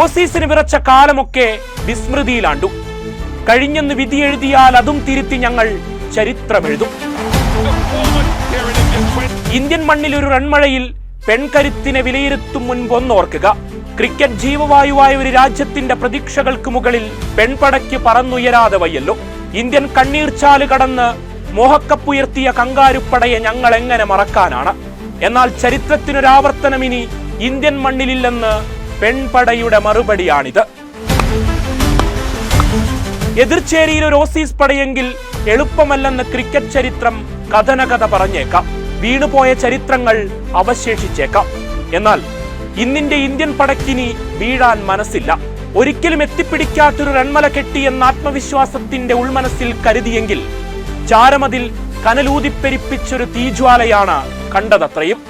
ഓസീസിന് വിറച്ച കാലമൊക്കെ വിസ്മൃതിയിലാണ്ടു. കഴിഞ്ഞെന്ന് വിധി എഴുതിയാൽ അതും തിരുത്തി ഞങ്ങൾ ചരിത്രമെഴുതും. ഇന്ത്യൻ മണ്ണിൽ ഒരു റൺമഴയിൽ പെൺകരുത്തിനെ വിലയിരുത്തും മുൻപ് ഒന്നോർക്കുക. ക്രിക്കറ്റ് ജീവവായുവായ ഒരു രാജ്യത്തിന്റെ പ്രതീക്ഷകൾക്ക് മുകളിൽ പെൺപടയ്ക്ക് പറന്നുയരാതെ വയ്യല്ലോ. ഇന്ത്യൻ കണ്ണീർച്ചാൽ കടന്ന് മോഹക്കപ്പുയർത്തിയ കങ്കാരുപ്പടയെ ഞങ്ങൾ എങ്ങനെ മറക്കാനാണ്? എന്നാൽ ചരിത്രത്തിനൊരാവർത്തനം ഇനി ഇന്ത്യൻ മണ്ണിലില്ലെന്ന് പെൺപടയുടെ മറുപടിയാണിത്. എതിർച്ചേരിയിൽ ഒരു ഓസീസ് പടയെങ്കിൽ എളുപ്പമല്ലെന്ന് ക്രിക്കറ്റ് ചരിത്രം കഥനകഥ പറഞ്ഞേക്കാം. വീണുപോയ ചരിത്രങ്ങൾ അവശേഷിച്ചേക്കാം. എന്നാൽ ഇന്നിന്റെ ഇന്ത്യൻ പടക്കിനി വീഴാൻ മനസ്സില്ല. ഒരിക്കലും എത്തിപ്പിടിക്കാത്തൊരു റൺമല കെട്ടിയെന്ന ആത്മവിശ്വാസത്തിന്റെ ഉൾമനസ്സിൽ കരുതിയെങ്കിൽ ചാരമതിൽ കനലൂതിപ്പെരിപ്പിച്ചൊരു തീജ്വാലയാണ് കണ്ടതത്രയും.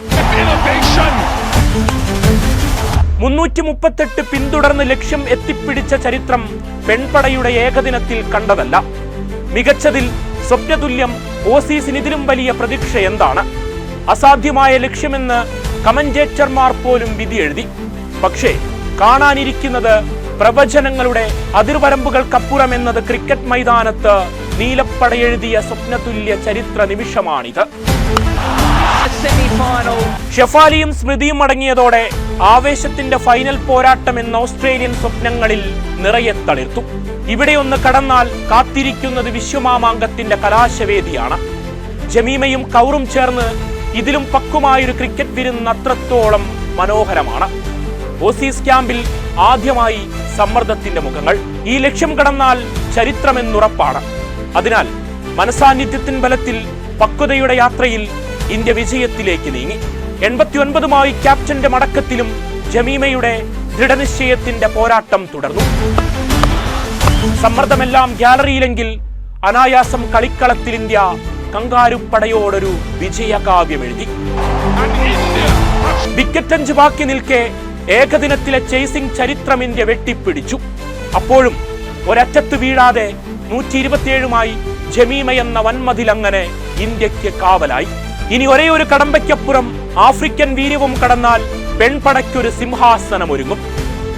മുന്നൂറ്റി മുപ്പത്തെട്ട് പിന്തുടർന്ന് ലക്ഷ്യം എത്തിപ്പിടിച്ച ചരിത്രം പെൺപടയുടെ ഏകദിനത്തിൽ കണ്ടതല്ല. മികച്ചതിൽ സ്വപ്നതുല്യം ഓസീസിന് ഇതിലും വലിയ പ്രതീക്ഷ എന്താണ്? അസാധ്യമായ ലക്ഷ്യമെന്ന് കമന്റേറ്റർമാർ പോലും വിധി എഴുതി. പക്ഷേ കാണാനിരിക്കുന്നത് പ്രവചനങ്ങളുടെ അതിർവരമ്പുകൾക്കപ്പുറമെന്നത് ക്രിക്കറ്റ് മൈതാനത്ത് നീലപ്പടയെഴുതിയ സ്വപ്നതുല്യ ചരിത്ര നിമിഷമാണിത്. ഷെഫാലിയും സ്മൃതിയും അടങ്ങിയതോടെ ആവേശത്തിന്റെ ഫൈനൽ പോരാട്ടം എന്ന ഓസ്ട്രേലിയൻ സ്വപ്നങ്ങളിൽ നിറയെ തളിർത്തു. ഇവിടെ ഒന്ന് കടന്നാൽ കാത്തിരിക്കുന്നത് വിശ്വമാമാങ്കത്തിന്റെ കലാശവേദിയാണ്. ജമീമയും കൗറും ചേർന്ന് ഇതിലും പക്കുമായൊരു ക്രിക്കറ്റ് വിരുന്ന് അത്രത്തോളം മനോഹരമാണ്. ഓസീസ് ക്യാമ്പിൽ ആദ്യമായി സമ്മർദ്ദത്തിന്റെ മുഖങ്ങൾ. ഈ ലക്ഷ്യം കടന്നാൽ ചരിത്രമെന്നുറപ്പാണ്. അതിനാൽ മനസാന്നിധ്യത്തിൻ ബലത്തിൽ പക്വതയുടെ യാത്രയിൽ ഇന്ത്യ വിജയത്തിലേക്ക് നീങ്ങി. എൺപത്തിയൊൻപതുമായി ക്യാപ്റ്റന്റെ മടക്കത്തിലും ജമീമയുടെ ദൃഢനിശ്ചയത്തിന്റെ പോരാട്ടം തുടർന്നു. സമ്മർദ്ദമെല്ലാം ഗ്യാലറിയിലെങ്കിൽ അനായാസം കളിക്കളത്തിൽ ഇന്ത്യ കങ്കാരുപ്പടയോടൊരു വിജയകാവ്യം എഴുതി വിക്കറ്റ് അഞ്ച് ബാക്കി നിൽക്കെ ഏകദിനത്തിലെ ചേസിംഗ് ചരിത്രം ഇന്ത്യ വെട്ടിപ്പിടിച്ചു. അപ്പോഴും ഒരറ്റത്ത് വീഴാതെ നൂറ്റി ഇരുപത്തിയേഴുമായി ജമീമ എന്ന വൻമതിൽ അങ്ങനെ ഇന്ത്യയ്ക്ക് കാവലായി. ഇനി ഒരേ ഒരു കടമ്പയ്ക്കപ്പുറം ആഫ്രിക്കൻ വീര്യവും കടന്നാൽ പെൺപടയ്ക്കൊരു സിംഹാസനം ഒരുങ്ങും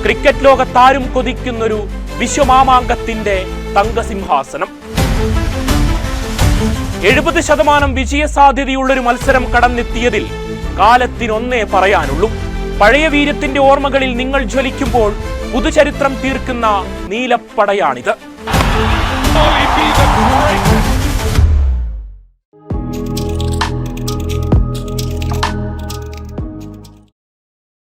ക്രിക്കറ്റ് ലോകത്താരും കൊതിക്കുന്നൊരു വിശ്വമാമാങ്കത്തിന്റെ തങ്കസിംഹാസനം. എഴുപത് ശതമാനം വിജയസാധ്യതയുള്ളൊരു മത്സരം കടന്നെത്തിയതിൽ കാലത്തിനൊന്നേ പറയാനുള്ളൂ. പഴയ വീര്യത്തിന്റെ ഓർമ്മകളിൽ നിങ്ങൾ ജ്വലിക്കുമ്പോൾ പുതുചരിത്രം തീർക്കുന്ന നീലപ്പടയാണിത്. Will